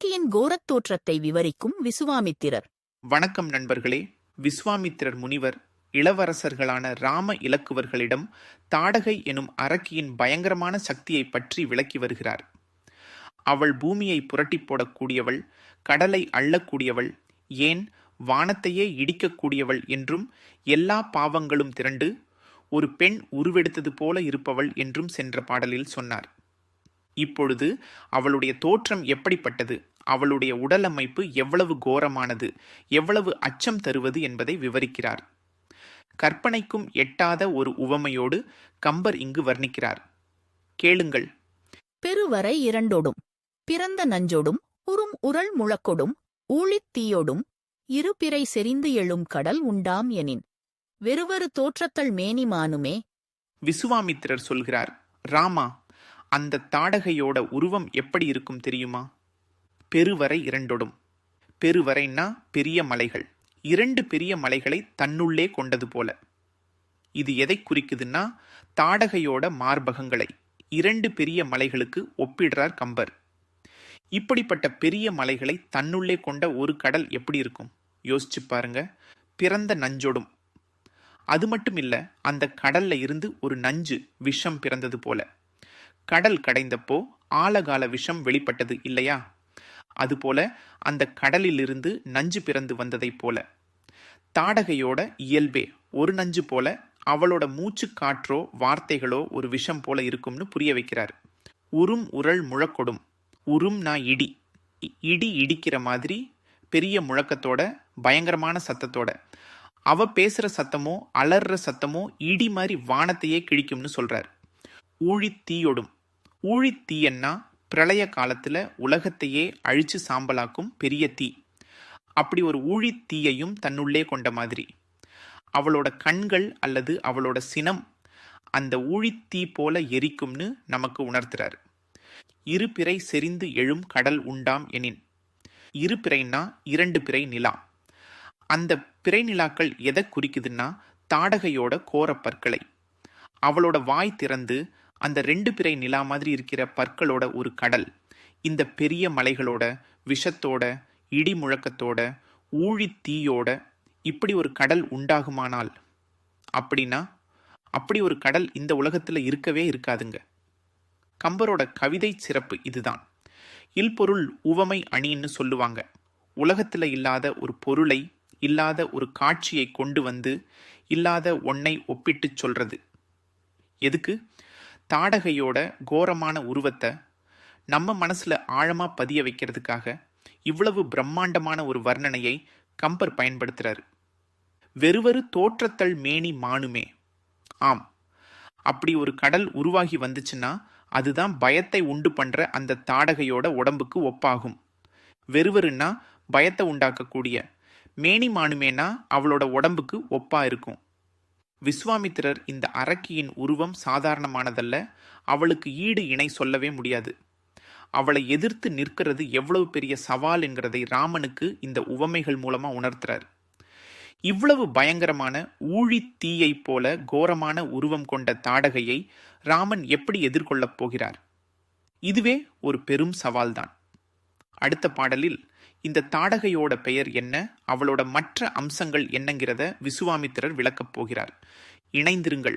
அரக்கியின் கோரத் தோற்றத்தை விவரிக்கும் விசுவாமித்திரர். வணக்கம் நண்பர்களே. விஸ்வாமித்திரர் முனிவர் இளவரசர்களான ராம இலக்குவர்களிடம் தாடகை எனும் அரக்கியின் பயங்கரமான சக்தியை பற்றி விளக்கி வருகிறார். அவள் பூமியை புரட்டி போடக்கூடியவள் கடலை அள்ளக்கூடியவள் ஏன் வானத்தையே இடிக்கக்கூடியவள் என்றும் எல்லா பாவங்களும் திரண்டு ஒரு பெண் உருவெடுத்தது போல இருப்பவள் என்றும் சென்ற பாடலில் சொன்னார். இப்பொழுது அவளுடைய தோற்றம் எப்படிப்பட்டது? அவளுடைய உடல் அமைப்பு எவ்வளவு கோரமானது? எவ்வளவு அச்சம் தருவது என்பதை விவரிக்கிறார். கற்பனைக்கும் எட்டாத ஒரு உவமையோடு கம்பர் இங்கு வர்ணிக்கிறார். கேளுங்கள். பெருவரை இரண்டொடும் பிறந்த நஞ்சொடும் உறும் உரள் முழக்கொடும் ஊழித் தீயொடும் இருபிறை செறிந்து எழும் கடல் உண்டாம் எனின் வெறுவரு தோற்றத்தள் மேனிமானுமே விசுவாமித்திரர் சொல்கிறார் ராமா அந்த தாடகையோட உருவம் எப்படி இருக்கும் தெரியுமா? பெருவரை இரண்டொடும். பெருவரைன்னா பெரிய மலைகள். இரண்டு பெரிய மலைகளை தன்னுள்ளே கொண்டது போல. இது எதை குறிக்குதுன்னா தாடகையோட மார்பகங்களை. இரண்டு பெரிய மலைகளுக்கு ஒப்பிடுறார் கம்பர். இப்படிப்பட்ட பெரிய மலைகளை தன்னுள்ளே கொண்ட ஒரு கடல் எப்படி இருக்கும்? யோசிச்சு பாருங்க. பிறந்த நஞ்சோடும். அது மட்டும் இல்லை அந்த கடல்ல இருந்து ஒரு நஞ்சு விஷம் பிறந்தது போல. கடல் கடைந்தப்போ ஆழகால விஷம் வெளிப்பட்டது இல்லையா? அதுபோல அந்த கடலிலிருந்து நஞ்சு பிறந்து வந்ததைப் போல. தாடகையோட இயல்பே ஒரு நஞ்சு போல அவளோட மூச்சு காற்றோ வார்த்தைகளோ ஒரு விஷம் போல இருக்கும்னு புரிய வைக்கிறார். உரும் உரள் முழக்கொடும். உரும்னா இடி. இடி இடிக்கிற மாதிரி பெரிய முழக்கத்தோட பயங்கரமான சத்தத்தோட. அவ பேசுகிற சத்தமோ அலறுற சத்தமோ இடி மாதிரி வானத்தையே கிழிக்கும்னு சொல்கிறார் ஊழித் தீயொடும். ஊழித் தீயன்னா பிரளய காலத்தில் உலகத்தையே அழிச்சு சாம்பலாக்கும் பெரிய தீ. அப்படி ஒரு ஊழித் தீயையும் தன்னுள்ளே கொண்ட மாதிரி. அவளோட கண்கள் அல்லது அவளோட சினம் அந்த ஊழித்தீ போல எரிக்கும்னு நமக்கு உணர்த்துறார். இரு பிறை செறிந்து எழும் கடல் உண்டாம் எனின். இரு பிறைன்னா இரண்டு பிறை நிலா. அந்த பிறை நிலாக்கள் எதை குறிக்குதுன்னா தாடகையோட கோரப்பற்களை. அவளோட வாய் திறந்து அந்த ரெண்டு பிறை நிலா மாதிரி இருக்கிற பற்களோட ஒரு கடல். இந்த பெரிய மலைகளோட விஷத்தோட இடி முழக்கத்தோட ஊழி தீயோட இப்படி ஒரு கடல் உண்டாகுமானால்? அப்படின்னா அப்படி ஒரு கடல் இந்த உலகத்தில் இருக்கவே இருக்காதுங்க. கம்பரோட கவிதை சிறப்பு இதுதான். இல்பொருள் உவமை அணின்னு சொல்லுவாங்க. உலகத்தில் இல்லாத ஒரு பொருளை இல்லாத ஒரு காட்சியை கொண்டு வந்து இல்லாத ஒன்னை ஒப்பிட்டுச் சொல்றது. எதுக்கு? தாடகையோட கோரமான உருவத்தை நம்ம மனசில் ஆழமாக பதிய வைக்கிறதுக்காக இவ்வளவு பிரம்மாண்டமான ஒரு வர்ணனையை கம்பர் பயன்படுத்துகிறார் வெறுவரு தோற்றத்தல் மேனி மானுமே. ஆம். அப்படி ஒரு கடல் உருவாகி வந்துச்சுன்னா அதுதான் பயத்தை உண்டு பண்ணுற அந்த தாடகையோட உடம்புக்கு ஒப்பாகும். வெறுவருன்னா பயத்தை உண்டாக்கக்கூடிய. மேனி மானுமேனா அவளோட உடம்புக்கு ஒப்பா இருக்கும். விஸ்வாமித்திரர் இந்த அரக்கியின் உருவம் சாதாரணமானதல்ல அவளுக்கு ஈடு இணை சொல்லவே முடியாது. அவளை எதிர்த்து நிற்கிறது எவ்வளவு பெரிய சவால் என்கிறதை ராமனுக்கு இந்த உவமைகள் மூலமா உணர்த்துறார். இவ்வளவு பயங்கரமான ஊழி தீயைப் போல கோரமான உருவம் கொண்ட தாடகையை ராமன் எப்படி எதிர்கொள்ளப் போகிறார்? இதுவே ஒரு பெரும் சவால்தான். அடுத்த பாடலில் இந்த தாடகையோட பெயர் என்ன? அவளோட மற்ற அம்சங்கள் என்னங்கிறத விசுவாமித்திரர் விளக்கப் போகிறார். இணைந்திருங்கள்.